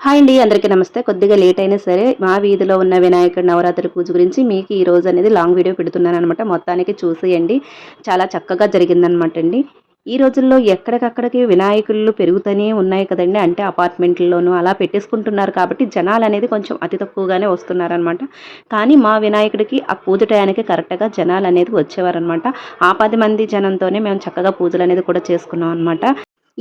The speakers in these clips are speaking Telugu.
హాయ్ అండి అందరికీ నమస్తే. కొద్దిగా లేట్ అయినా సరే మా వీధిలో ఉన్న వినాయకుడి నవరాత్రి పూజ గురించి మీకు ఈ రోజు అనేది లాంగ్ వీడియో పెడుతున్నాను అనమాట మొత్తానికి చూసేయండి. చాలా చక్కగా జరిగిందనమాట అండి. ఈ రోజుల్లో ఎక్కడికక్కడికి వినాయకులు పెరుగుతూనే ఉన్నాయి కదండి. అంటే అపార్ట్మెంట్లలోనూ అలా పెట్టేసుకుంటున్నారు కాబట్టి జనాలు అనేది కొంచెం అతి తక్కువగానే వస్తున్నారనమాట కానీ మా వినాయకుడికి ఆ పూజ టయానికి కరెక్ట్గా జనాలు అనేది వచ్చేవారనమాట ఆ పది మంది జనంతోనే మేము చక్కగా పూజలు అనేది కూడా చేసుకున్నాం అనమాట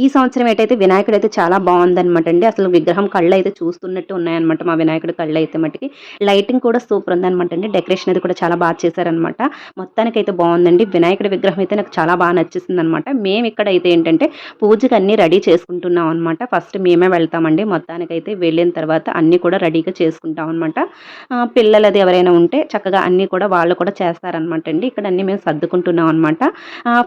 ఈ సంవత్సరం ఏటైతే వినాయకుడు అయితే చాలా బాగుందనమాట అండి. అసలు విగ్రహం కళ్ళు అయితే చూస్తున్నట్టు ఉన్నాయన్నమాట మా వినాయకుడి కళ్ళు అయితే మటుకి. లైటింగ్ కూడా సూపర్ ఉందనమాట అండి. డెకరేషన్ అది కూడా చాలా బాగా చేశారనమాట మొత్తానికైతే బాగుందండి. వినాయకుడి విగ్రహం అయితే నాకు చాలా బాగా నచ్చేసింది అనమాట మేము ఇక్కడ అయితే ఏంటంటే పూజకి అన్ని రెడీ చేసుకుంటున్నాం అనమాట ఫస్ట్ మేమే వెళ్తామండి. మొత్తానికైతే వెళ్ళిన తర్వాత అన్నీ కూడా రెడీగా చేసుకుంటాం అనమాట పిల్లలది ఎవరైనా ఉంటే చక్కగా అన్నీ కూడా వాళ్ళు కూడా చేస్తారనమాట అండి. ఇక్కడ అన్ని మేము సర్దుకుంటున్నాం అనమాట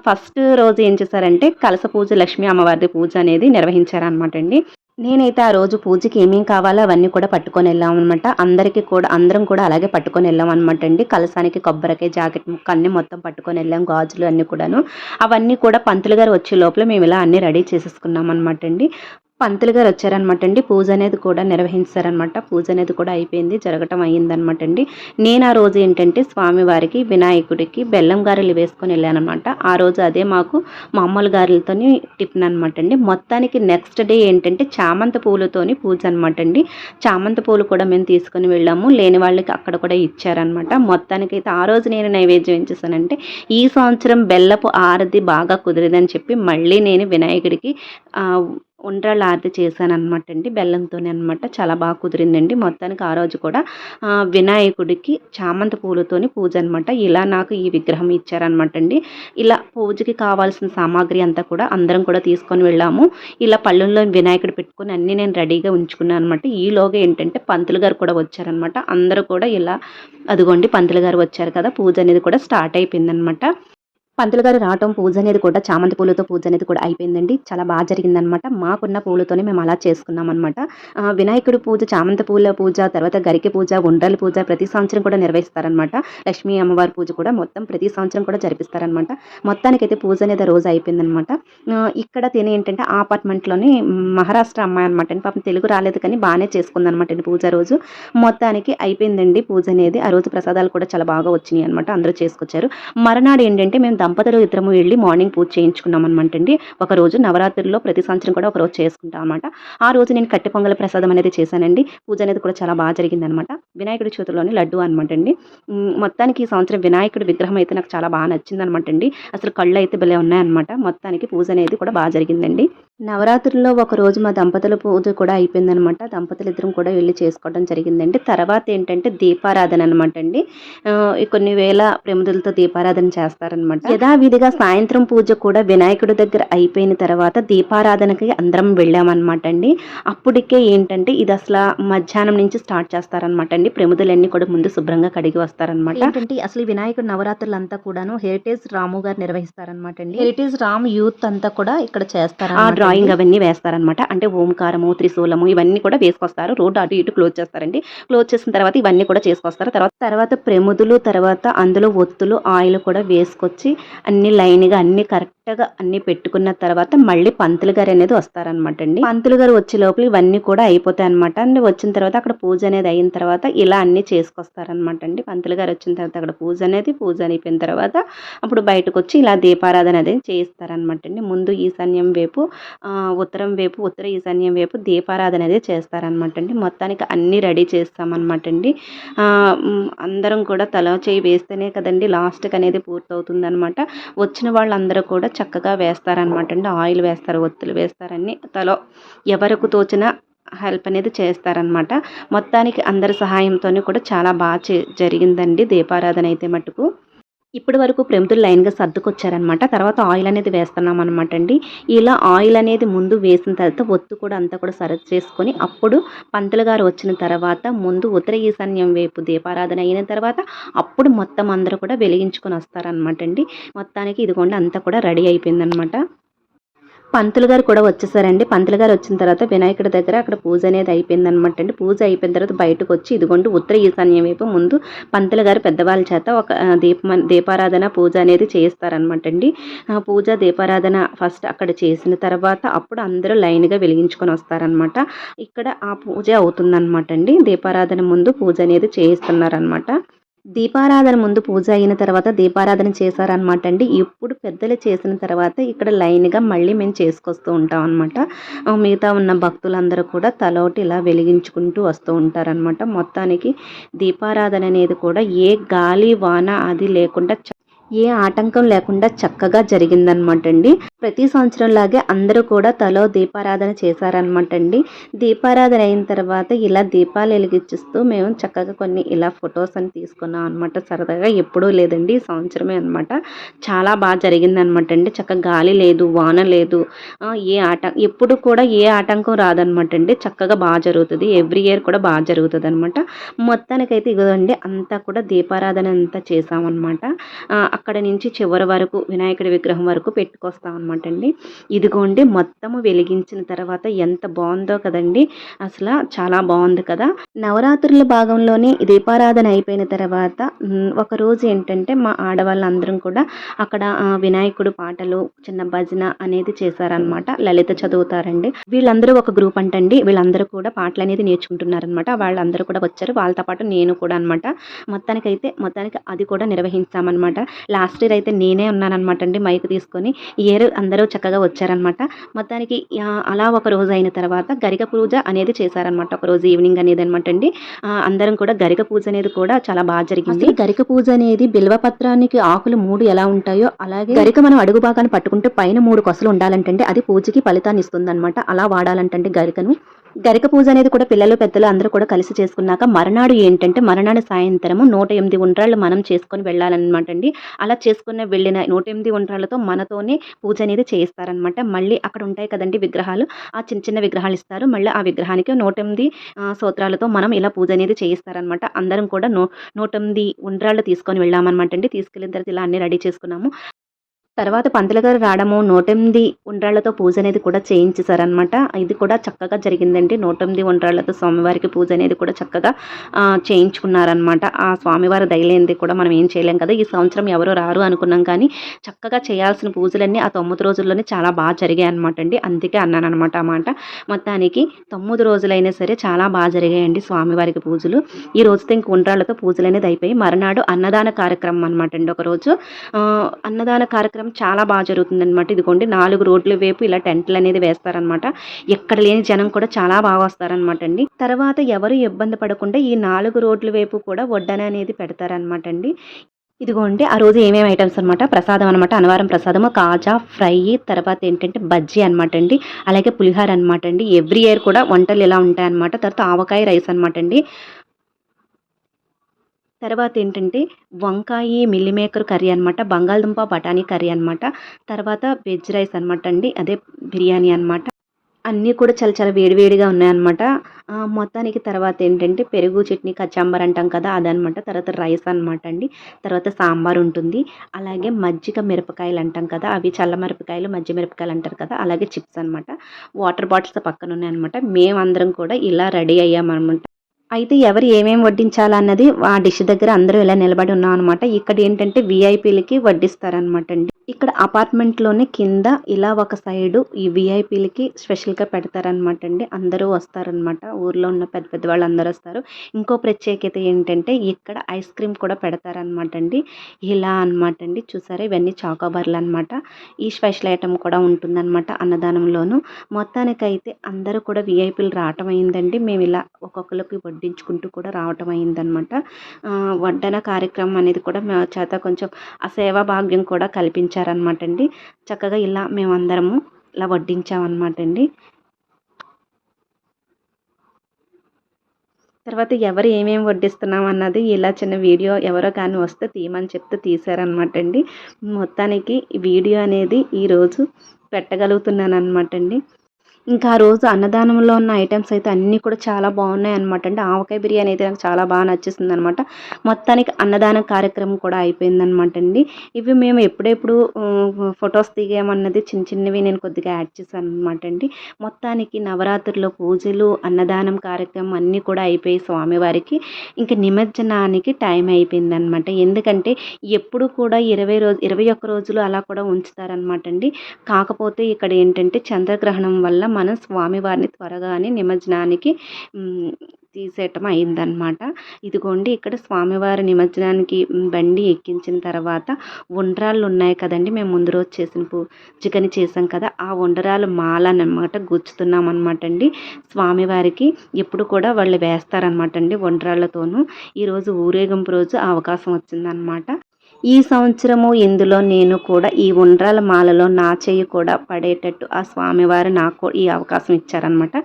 ఫస్ట్ రోజు ఏం చేశారంటే కలస పూజ లక్ష్మీ అమ్మవారి శతాబ్ది పూజ అనేది నిర్వహించారనమాట అండి నేనైతే ఆ రోజు పూజకి ఏమేం కావాలో అవన్నీ కూడా పట్టుకొని వెళ్ళాం అనమాట అందరికీ కూడా అందరం కూడా అలాగే పట్టుకొని వెళ్ళాం అనమాట అండి కలసానికి కొబ్బరికాయ జాకెట్ ముక్క అన్ని మొత్తం పట్టుకొని వెళ్ళాం గాజులు అన్నీ కూడాను. అవన్నీ కూడా పంతులు గారు వచ్చే లోపల మేము ఇలా అన్ని రెడీ చేసేసుకున్నాం అనమాట అండి పంతులు గారు వచ్చారనమాట అండి. పూజ అనేది కూడా నిర్వహించారనమాట పూజ అనేది కూడా అయిపోయింది జరగటం అయ్యిందనమాట అండి. నేను ఆ రోజు ఏంటంటే స్వామివారికి వినాయకుడికి బెల్లం గారెలు వేసుకొని వెళ్ళానమాట ఆ రోజు అదే మాకు మామూలు గారెలతోని టిఫిన్ అనమాట అండి. మొత్తానికి నెక్స్ట్ డే ఏంటంటే చామంతి పూలతోని పూజ అనమాట అండి. చామంతి పూలు కూడా మేము తీసుకొని వెళ్ళాము. లేని వాళ్ళకి అక్కడ కూడా ఇచ్చారనమాట మొత్తానికి అయితే ఆ రోజు నేను నైవేద్యం ఏం చేశానంటే ఈ సంవత్సరం బెల్లపు ఆరది బాగా కుదిరిదని చెప్పి మళ్ళీ నేను వినాయకుడికి ఉండ్రాళ్ళ ఆరతి చేశాను అనమాట అండి. బెల్లంతోనే అనమాట చాలా బాగా కుదిరిందండి. మొత్తానికి ఆ రోజు కూడా వినాయకుడికి చామంతి పూలతోని పూజ అనమాట ఇలా నాకు ఈ విగ్రహం ఇచ్చారనమాట అండి. ఇలా పూజకి కావాల్సిన సామాగ్రి అంతా కూడా అందరం కూడా తీసుకొని వెళ్ళాము. ఇలా పళ్ళుల్లో వినాయకుడు పెట్టుకొని అన్నీ నేను రెడీగా ఉంచుకున్నాను అనమాట ఈలోగా ఏంటంటే పంతులు గారు కూడా వచ్చారనమాట అందరూ కూడా ఇలా అదిగోండి పంతులు గారు వచ్చారు కదా పూజ అనేది కూడా స్టార్ట్ అయిపోయిందనమాట పంతులు గారు రావటం పూజ అనేది కూడా చామంతి పూలతో పూజ అనేది కూడా అయిపోయిందండి. చాలా బాగా జరిగిందనమాట మాకున్న పూలతోనే మేము అలా చేసుకున్నాం అనమాట వినాయకుడి పూజ చామంతి పూల పూజ తర్వాత గరికె పూజ గుండ్రల పూజ ప్రతి సంవత్సరం కూడా నిర్వహిస్తారనమాట లక్ష్మీ అమ్మవారి పూజ కూడా మొత్తం ప్రతి సంవత్సరం కూడా జరిపిస్తారనమాట మొత్తానికైతే పూజ అనేది రోజు అయిపోయిందనమాట ఇక్కడ తినే ఏంటంటే ఆ అపార్ట్మెంట్లోని మహారాష్ట్ర అమ్మాయి అనమాట అండి. పాపం తెలుగు రాలేదు కానీ బాగానే చేసుకుందనమాట అండి పూజ రోజు. మొత్తానికి అయిపోయిందండి పూజ అనేది. ఆ రోజు ప్రసాదాలు కూడా చాలా బాగా వచ్చినాయి అనమాట అందరూ చేసుకొచ్చారు. మరనాడు ఏంటంటే మేము దంపతులు ఇద్దరము వెళ్ళి మార్నింగ్ పూజ చేయించుకున్నాం అనమాట అండి ఒక రోజు నవరాత్రుల్లో ప్రతి సంవత్సరం కూడా ఒక రోజు చేసుకుంటాం అనమాట ఆ రోజు నేను కట్టి పొంగల ప్రసాదం అనేది చేశానండి. పూజ అనేది కూడా చాలా బాగా జరిగిందనమాట వినాయకుడి చేతుల్లోని లడ్డు అనమాట అండి మొత్తానికి ఈ సంవత్సరం వినాయకుడి విగ్రహం అయితే నాకు చాలా బాగా నచ్చింది అనమాట అండి అసలు కళ్ళు అయితే భలే ఉన్నాయన్నమాట. మొత్తానికి పూజ అనేది కూడా బాగా జరిగిందండి. నవరాత్రుల్లో ఒక రోజు మా దంపతుల పూజ కూడా అయిపోయిందనమాట దంపతులు ఇద్దరం కూడా వెళ్ళి చేసుకోవడం జరిగిందండి. తర్వాత ఏంటంటే దీపారాధన అనమాట అండి కొన్ని వేల ప్రముదులతో దీపారాధన చేస్తారనమాట యథావిధిగా సాయంత్రం పూజ కూడా వినాయకుడి దగ్గర అయిపోయిన తర్వాత దీపారాధనకి అందరం వెళ్ళామన్నమాట అండి అప్పటికే ఏంటంటే ఇది అసలు మధ్యాహ్నం నుంచి స్టార్ట్ చేస్తారనమాట అండి ప్రముదులన్నీ కూడా ముందు శుభ్రంగా కడిగి వస్తారనమాట ఏంటంటే అసలు వినాయకుడు నవరాత్రులు అంతా కూడాను హెరిటేజ్ రాము గారు నిర్వహిస్తారనమాట అండి హెరిటేజ్ రామ్ యూత్ అంతా కూడా ఇక్కడ చేస్తారు ఆ డ్రాయింగ్ అవన్నీ వేస్తారనమాట అంటే ఓంకారము త్రిశూలము ఇవన్నీ కూడా వేసుకొస్తారు. రోడ్డు అటు ఇటు క్లోజ్ చేస్తారండి. క్లోజ్ చేసిన తర్వాత ఇవన్నీ కూడా చేసుకొస్తారు. తర్వాత తర్వాత ప్రముదులు తర్వాత అందులో ఒత్తులు ఆయిల్ కూడా వేసుకొచ్చి అన్ని లైన్గా అన్ని కరెక్ట్గా అన్ని పెట్టుకున్న తర్వాత మళ్ళీ పంతులు గారు అనేది వస్తారనమాట అండి పంతులు గారు వచ్చే లోపల ఇవన్నీ కూడా అయిపోతాయి అనమాట అండి వచ్చిన తర్వాత అక్కడ పూజ అనేది అయిన తర్వాత ఇలా అన్ని చేసుకొస్తారనమాట అండి పంతులు గారు వచ్చిన తర్వాత అక్కడ పూజ అనేది పూజ అయిపోయిన తర్వాత అప్పుడు బయటకు వచ్చి ఇలా దీపారాధన అనేది చేయిస్తారనమాట అండి ముందు ఈశాన్యం వైపు ఉత్తరం వైపు ఉత్తర ఈశాన్యం వైపు దీపారాధన అనేది చేస్తారనమాట అండి మొత్తానికి అన్ని రెడీ చేస్తామన్నమాట అండి అందరం కూడా తల చేయి వేస్తేనే కదండి లాస్ట్కి అనేది పూర్తవుతుందనమాట వచ్చిన వాళ్ళందరూ కూడా చక్కగా వేస్తారనమాట అండి. ఆయిల్ వేస్తారు ఒత్తులు వేస్తారని తలో ఎవరికి తోచిన హెల్ప్ అనేది చేస్తారనమాట మొత్తానికి అందరి సహాయంతోనే కూడా చాలా బాగా జరిగిందండి దీపారాధన అయితే మటుకు. ఇప్పటి వరకు ప్రేమితులు లైన్గా సర్దుకొచ్చారనమాట తర్వాత ఆయిల్ అనేది వేస్తున్నాం అనమాట అండి ఇలా ఆయిల్ అనేది ముందు వేసిన తర్వాత ఒత్తు కూడా అంతా కూడా సరఫ్ చేసుకొని అప్పుడు పంతులు గారు వచ్చిన తర్వాత ముందు ఉత్తర ఈశాన్యం వైపు దీపారాధన అయిన తర్వాత అప్పుడు మొత్తం అందరూ కూడా వెలిగించుకొని వస్తారనమాట అండి మొత్తానికి ఇదిగోండి అంతా కూడా రెడీ అయిపోయిందనమాట పంతులు గారు కూడా వచ్చేసారండి. పంతులు గారు వచ్చిన తర్వాత వినాయకుడి దగ్గర అక్కడ పూజ అనేది అయిపోయింది అనమాట అండి. పూజ అయిపోయిన తర్వాత బయటకు వచ్చి ఇదిగోండి ఉత్తర ఈశాన్యం వైపు ముందు పంతులు గారు పెద్దవాళ్ళ చేత ఒక దీపమ దీప దీపారాధన పూజ అనేది చేస్తారనమాట అండి. పూజ దీపారాధన ఫస్ట్ అక్కడ చేసిన తర్వాత అప్పుడు అందరూ లైన్గా వెలిగించుకొని వస్తారనమాట ఇక్కడ ఆ పూజ అవుతుందన్నమాట అండి. దీపారాధన ముందు పూజ అనేది చేయిస్తున్నారనమాట దీపారాధన ముందు పూజ అయిన తర్వాత దీపారాధన చేశారనమాట అండి. ఇప్పుడు పెద్దలు చేసిన తర్వాత ఇక్కడ లైన్గా మళ్ళీ మేము చేసుకొస్తూ ఉంటాం అనమాట మిగతా ఉన్న భక్తులందరూ కూడా తలోటి ఇలా వెలిగించుకుంటూ వస్తూ ఉంటారనమాట మొత్తానికి దీపారాధన అనేది కూడా ఏ గాలి వాన అది లేకుండా చ- ఏ ఆటంకం లేకుండా చక్కగా జరిగిందనమాట అండి. ప్రతి సంవత్సరం లాగే అందరూ కూడా తలో దీపారాధన చేశారనమాట అండి. దీపారాధన అయిన తర్వాత ఇలా దీపాలు వెలిగించిస్తూ మేము చక్కగా కొన్ని ఇలా ఫొటోస్ అని తీసుకున్నాం అనమాట సరదాగా ఎప్పుడూ లేదండి ఈ సంవత్సరమే అనమాట చాలా బాగా జరిగిందనమాట అండి. చక్కగా గాలి లేదు వాన లేదు. ఏ ఆట ఎప్పుడు కూడా ఏ ఆటంకం రాదనమాట అండి. చక్కగా బాగా జరుగుతుంది. ఎవ్రీ ఇయర్ కూడా బాగా జరుగుతుంది అనమాట మొత్తానికైతే ఇదిగోండి అంతా కూడా దీపారాధన అంతా చేసామన్నమాట అక్కడ నుంచి చివరి వరకు వినాయకుడి విగ్రహం వరకు పెట్టుకొస్తాం అనమాట అండి ఇదిగోండి మొత్తము వెలిగించిన తర్వాత ఎంత బాగుందో కదండి. అసలు చాలా బాగుంది కదా. నవరాత్రుల భాగంలోనే దీపారాధన అయిపోయిన తర్వాత ఒకరోజు ఒక రోజు ఏంటంటే మా ఆడవాళ్ళందరం కూడా అక్కడ వినాయకుడు పాటలు చిన్న భజన అనేది చేశారనమాట లలిత చదువుతారండి. వీళ్ళందరూ ఒక గ్రూప్ అంటండి. వీళ్ళందరూ కూడా పాటలు అనేది నేర్చుకుంటున్నారనమాట వాళ్ళందరూ కూడా వచ్చారు. వాళ్ళతో పాటు నేను కూడా అనమాట మొత్తానికైతే మొత్తానికి అది కూడా నిర్వహించామన్నమాట. లాస్ట్ ఇయర్ అయితే నేనే ఉన్నానన్నమాట అండి మైక్ తీసుకొని ఇయర్ అందరూ చక్కగా వచ్చారనమాట మొత్తానికి అలా ఒక రోజు అయిన తర్వాత గరిక పూజ అనేది చేశారనమాట ఒక రోజు ఈవినింగ్ అనేది అనమాట అండి. అందరం కూడా గరిక పూజ అనేది కూడా చాలా బాగా జరిగింది. గరిక పూజ అనేది బిల్వపత్రానికి ఆకులు మూడు ఎలా ఉంటాయో అలాగే గరిక మనం అడుగు భాగాన్ని పట్టుకుంటే పైన మూడు కొసలు ఉండాలంటే అది పూజకి ఫలితాన్ని ఇస్తుంది అలా వాడాలంటే గరికను. గరిక పూజ అనేది కూడా పిల్లలు పెద్దలు అందరూ కూడా కలిసి చేసుకున్నాక మరనాడు ఏంటంటే మరణాడు సాయంత్రము నూట ఎనిమిది ఉండ్రాళ్ళు మనం చేసుకొని వెళ్ళాలన్నమాట అండి. అలా చేసుకున్న వెళ్ళిన నూట ఎనిమిది ఉండ్రాళ్ళతో మనతోనే పూజ అనేది చేయిస్తారనమాట మళ్ళీ అక్కడ ఉంటాయి కదండి విగ్రహాలు. ఆ చిన్న చిన్న విగ్రహాలు ఇస్తారు. మళ్ళీ ఆ విగ్రహానికి నూట ఎనిమిది సూత్రాలతో మనం ఇలా పూజ అనేది చేయిస్తారనమాట అందరం కూడా నూ నూట ఎనిమిది ఉండ్రాళ్ళు తీసుకొని వెళ్ళామన్నమాట అండి. తీసుకెళ్ళిన తర్వాత ఇలా అన్ని రెడీ చేసుకున్నాము. తర్వాత పంతులు గారు రావడము నూటెనిమిది ఉండ్రాళ్ళతో పూజ అనేది కూడా చేయించేశారనమాట ఇది కూడా చక్కగా జరిగిందండి. నూటెనిమిది ఉండ్రాళ్ళతో స్వామివారికి పూజ అనేది కూడా చక్కగా చేయించుకున్నారనమాట ఆ స్వామివారి దయలేంది కూడా మనం ఏం చేయలేం కదా. ఈ సంవత్సరం ఎవరు రారు అనుకున్నాం కానీ చక్కగా చేయాల్సిన పూజలన్నీ ఆ తొమ్మిది రోజుల్లోనే చాలా బాగా జరిగాయి అనమాట అండి. అందుకే అన్నాను అనమాట ఆ మాట. మొత్తానికి తొమ్మిది రోజులైనా సరే చాలా బాగా జరిగాయండి స్వామివారికి పూజలు. ఈ రోజుతో ఇంక ఉండ్రాళ్ళతో పూజలు అనేది అయిపోయి మరునాడు అన్నదాన కార్యక్రమం అనమాట అండి ఒకరోజు. అన్నదాన కార్యక్రమం చాలా బాగా జరుగుతుంది అనమాట ఇదిగోండి నాలుగు రోడ్ల వైపు ఇలా టెంట్లు అనేది వేస్తారనమాట ఎక్కడ లేని జనం కూడా చాలా బాగా వస్తారనమాట అండి. తర్వాత ఎవరు ఇబ్బంది పడకుండా ఈ నాలుగు రోడ్ల వైపు కూడా వడ్డన అనేది పెడతారనమాట అండి. ఇదిగోండి ఆ రోజు ఏమేమి ఐటమ్స్ అనమాట ప్రసాదం అనమాట అన్నవరం ప్రసాదము కాజా ఫ్రై తర్వాత ఏంటంటే బజ్జీ అనమాట అండి. అలాగే పులిహార అనమాట అండి. ఎవ్రీ ఇయర్ కూడా వంటలు ఇలా ఉంటాయన్నమాట. తర్వాత ఆవకాయ రైస్ అనమాట అండి. తర్వాత ఏంటంటే వంకాయ మిల్లి మేకర్ కర్రీ అనమాట బంగాళదుంప బఠానీ కర్రీ అనమాట తర్వాత వెజ్ రైస్ అనమాట అండి అదే బిర్యానీ అనమాట అన్నీ కూడా చాలా చాలా వేడివేడిగా ఉన్నాయన్నమాట మొత్తానికి తర్వాత ఏంటంటే పెరుగు చట్నీ కచాంబర్ అంటాం కదా అదనమాట తర్వాత రైస్ అనమాట అండి. తర్వాత సాంబార్ ఉంటుంది. అలాగే మజ్జిగ మిరపకాయలు అంటాం కదా అవి చల్ల మిరపకాయలు మజ్జి మిరపకాయలు అంటారు కదా అలాగే చిప్స్ అనమాట వాటర్ బాటిల్స్ పక్కన ఉన్నాయన్నమాట మేమందరం కూడా ఇలా రెడీ అయ్యామన్నమాట. అయితే ఎవరు ఏమేమి వడ్డించాలన్నది ఆ డిష్ దగ్గర అందరూ ఇలా నిలబడి ఉన్నాం అనమాట ఇక్కడ ఏంటంటే విఐపీలకి వడ్డిస్తారనమాట అండి ఇక్కడ అపార్ట్మెంట్లోనే కింద ఇలా ఒక సైడు ఈ విఐపీలకి స్పెషల్గా పెడతారనమాట అండి అందరూ వస్తారనమాట ఊర్లో ఉన్న పెద్ద పెద్ద వాళ్ళు అందరూ వస్తారు. ఇంకో ప్రత్యేకత ఏంటంటే ఇక్కడ ఐస్ క్రీమ్ కూడా పెడతారనమాట అండి ఇలా అనమాట అండి చూసారా? ఇవన్నీ చాకోబార్లు అనమాట ఈ స్పెషల్ ఐటమ్ కూడా ఉంటుందన్నమాట అన్నదానంలోను. మొత్తానికైతే అందరూ కూడా విఐపీలు రావటం అయిందండి. మేము ఇలా ఒక్కొక్కరికి వడ్డించుకుంటూ కూడా రావటం అయిందనమాట వడ్డన కార్యక్రమం అనేది కూడా మా చేత కొంచెం ఆ సేవా భాగ్యం కూడా కల్పించారనమాట అండి చక్కగా ఇలా మేమందరము ఇలా వడ్డించామన్నమాట అండి తర్వాత ఎవరు ఏమేమి వడ్డిస్తున్నాం అన్నది ఇలా చిన్న వీడియో ఎవరో కానీ వస్తే తీయమని చెప్తే తీశారనమాట అండి మొత్తానికి వీడియో అనేది ఈరోజు పెట్టగలుగుతున్నాను అనమాట అండి ఇంకా ఆ రోజు అన్నదానంలో ఉన్న ఐటమ్స్ అయితే అన్నీ కూడా చాలా బాగున్నాయి అనమాట అంటే ఆవకాయ బిర్యానీ అయితే నాకు చాలా బాగా నచ్చేసింది అనమాట మొత్తానికి అన్నదానం కార్యక్రమం కూడా అయిపోయిందనమాట అండి. ఇవి మేము ఎప్పుడెప్పుడు ఫొటోస్ దిగామన్నది చిన్న చిన్నవి నేను కొద్దిగా యాడ్ చేశాను అనమాట అండి. మొత్తానికి నవరాత్రిలో పూజలు అన్నదానం కార్యక్రమం అన్నీ కూడా అయిపోయి స్వామివారికి ఇంకా నిమజ్జనానికి టైం అయిపోయిందనమాట ఎందుకంటే ఎప్పుడు కూడా ఇరవై రోజు ఇరవై ఒక్క రోజులు అలా కూడా ఉంచుతారనమాట అండి. కాకపోతే ఇక్కడ ఏంటంటే చంద్రగ్రహణం వల్ల మనం స్వామివారిని త్వరగానే నిమజ్జనానికి తీసేయటం అయిందనమాట ఇదిగోండి ఇక్కడ స్వామివారి నిమజ్జనానికి బండి ఎక్కించిన తర్వాత ఉండ్రాళ్ళు ఉన్నాయి కదండి మేము ముందు రోజు చేసిన పూజకని చేసాం కదా ఆ ఉండ్రాలు మాలనమాట గుచ్చుతున్నాం అనమాట అండి స్వామివారికి ఎప్పుడు కూడా వాళ్ళు వేస్తారనమాట అండి ఉండ్రాళ్ళతోనూ. ఈరోజు ఊరేగింపు రోజు అవకాశం వచ్చిందనమాట ఈ సంవత్సరము ఇందులో నేను కూడా ఈ ఉండ్రాల మాలలో నా చెయ్యి కూడా పడేటట్టు ఆ స్వామివారు నాకు ఈ అవకాశం ఇచ్చారనమాట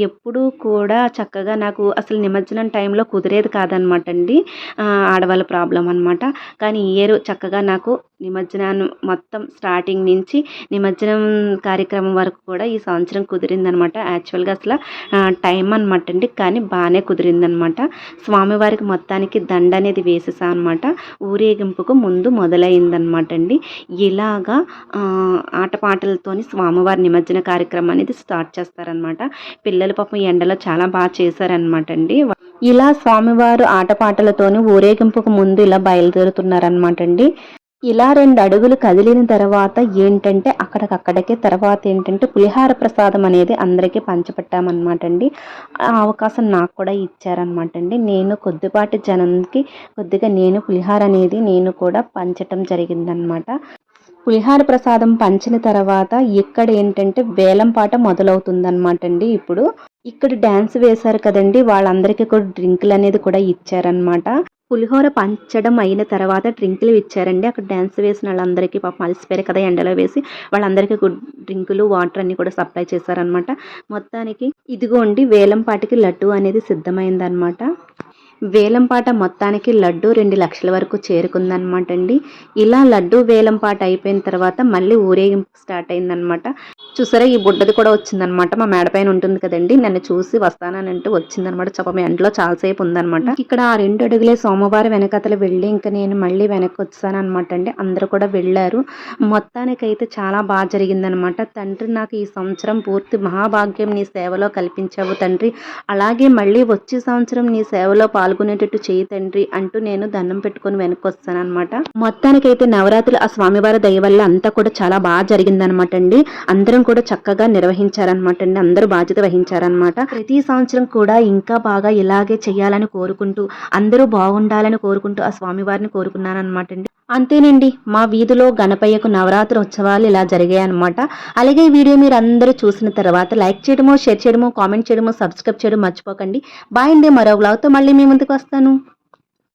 ఎప్పుడూ కూడా చక్కగా నాకు అసలు నిమజ్జనం టైంలో కుదిరేది కాదనమాట అండి ఆడవాళ్ళ ప్రాబ్లం అనమాట కానీ ఈ ఇయర్ చక్కగా నాకు నిమజ్జనాన్ని మొత్తం స్టార్టింగ్ నుంచి నిమజ్జనం కార్యక్రమం వరకు కూడా ఈ సంవత్సరం కుదిరిందనమాట. యాక్చువల్గా అసలు టైం అనమాట అండి. కానీ బాగానే కుదిరిందనమాట. స్వామివారికి మొత్తానికి దండ అనేది వేసేసా అనమాట ఊరేగింపుకు ముందు మొదలైందనమాట అండి. ఇలాగా ఆటపాటలతోని స్వామివారి నిమజ్జన కార్యక్రమం అనేది స్టార్ట్ చేస్తారనమాట. పిల్లలు పాపం ఎండలో చాలా బాగా చేశారనమాట అండి. ఇలా స్వామివారు ఆటపాటలతోని ఊరేగింపుకు ముందు ఇలా బయలుదేరుతున్నారనమాట అండి. ఇలా రెండు అడుగులు కదిలిన తర్వాత ఏంటంటే అక్కడికక్కడికే తర్వాత ఏంటంటే పులిహార ప్రసాదం అనేది అందరికీ పంచిపెట్టామన్నమాట అండి. ఆ అవకాశం నాకు కూడా ఇచ్చారనమాట అండి. నేను కొద్దిపాటి జనంకి కొద్దిగా నేను పులిహార అనేది నేను కూడా పంచటం జరిగిందనమాట పులిహార ప్రసాదం పంచిన తర్వాత ఇక్కడ ఏంటంటే వేలం పాట మొదలవుతుందన్నమాట అండి ఇప్పుడు. ఇక్కడ డ్యాన్స్ వేశారు కదండి వాళ్ళందరికీ కూడా డ్రింకులు అనేది కూడా ఇచ్చారనమాట పులిహోర పంచడం అయిన తర్వాత డ్రింకులు ఇచ్చారండి. అక్కడ డ్యాన్స్ వేసిన వాళ్ళందరికీ పాపం అలసిపోయారు కదా ఎండలో వేసి. వాళ్ళందరికీ డ్రింకులు వాటర్ అన్ని కూడా సప్లై చేశారనమాట మొత్తానికి ఇదిగోండి వేలంపాటికి లడ్డు అనేది సిద్ధమైందనమాట వేలంపాట మొత్తానికి లడ్డు రెండు లక్షల వరకు చేరుకుందనమాట అండి ఇలా లడ్డు వేలంపాట అయిపోయిన తర్వాత మళ్ళీ ఊరేగింపు స్టార్ట్ అయిందనమాట. చూసారా ఈ బుడ్డది కూడా వచ్చిందనమాట. మా మేడపైన ఉంటుంది కదండి నన్ను చూసి వస్తానంటూ వచ్చిందనమాట. చెప్ప మీ ఎండలో చాలాసేపు ఉందనమాట. ఇక్కడ ఆ రెండు అడుగులే సోమవారం వెనకతలు వెళ్ళి ఇంకా నేను మళ్ళీ వెనక్కి వచ్చానమాట అండి అందరూ కూడా వెళ్ళారు. మొత్తానికైతే చాలా బాగా జరిగిందనమాట. తండ్రి నాకు ఈ సంవత్సరం పూర్తి మహాభాగ్యం నీ సేవలో కల్పించావు తండ్రి. అలాగే మళ్ళీ వచ్చే సంవత్సరం నీ సేవలో పాల్గొనేటట్టు చేయి తండ్రి అంటూ నేను దండం పెట్టుకొని వెనక్కి వస్తానమాట మొత్తానికైతే నవరాత్రులు ఆ స్వామివారి దయ వల్ల అంతా కూడా చాలా బాగా జరిగిందనమాట అండి అందరం కూడా చక్కగా నిర్వహించారనమాట అండి అందరూ బాధ్యత వహించారనమాట ప్రతి సంవత్సరం కూడా ఇంకా బాగా ఇలాగే చేయాలని కోరుకుంటూ అందరూ బాగుండాలని కోరుకుంటూ ఆ స్వామివారిని కోరుకున్నానమాట అండి అంతేనండి మా వీధిలో గణపయ్యకు నవరాత్రి ఉత్సవాలు ఇలా జరిగాయి అనమాట అలాగే ఈ వీడియో మీరు అందరూ చూసిన తర్వాత లైక్ చేయడమో షేర్ చేయడమో కామెంట్ చేయడమో సబ్స్క్రైబ్ చేయడం మర్చిపోకండి. బాయ్ అండి మరో బ్లాగ్తో మళ్ళీ మీ ముందుకు వస్తాను.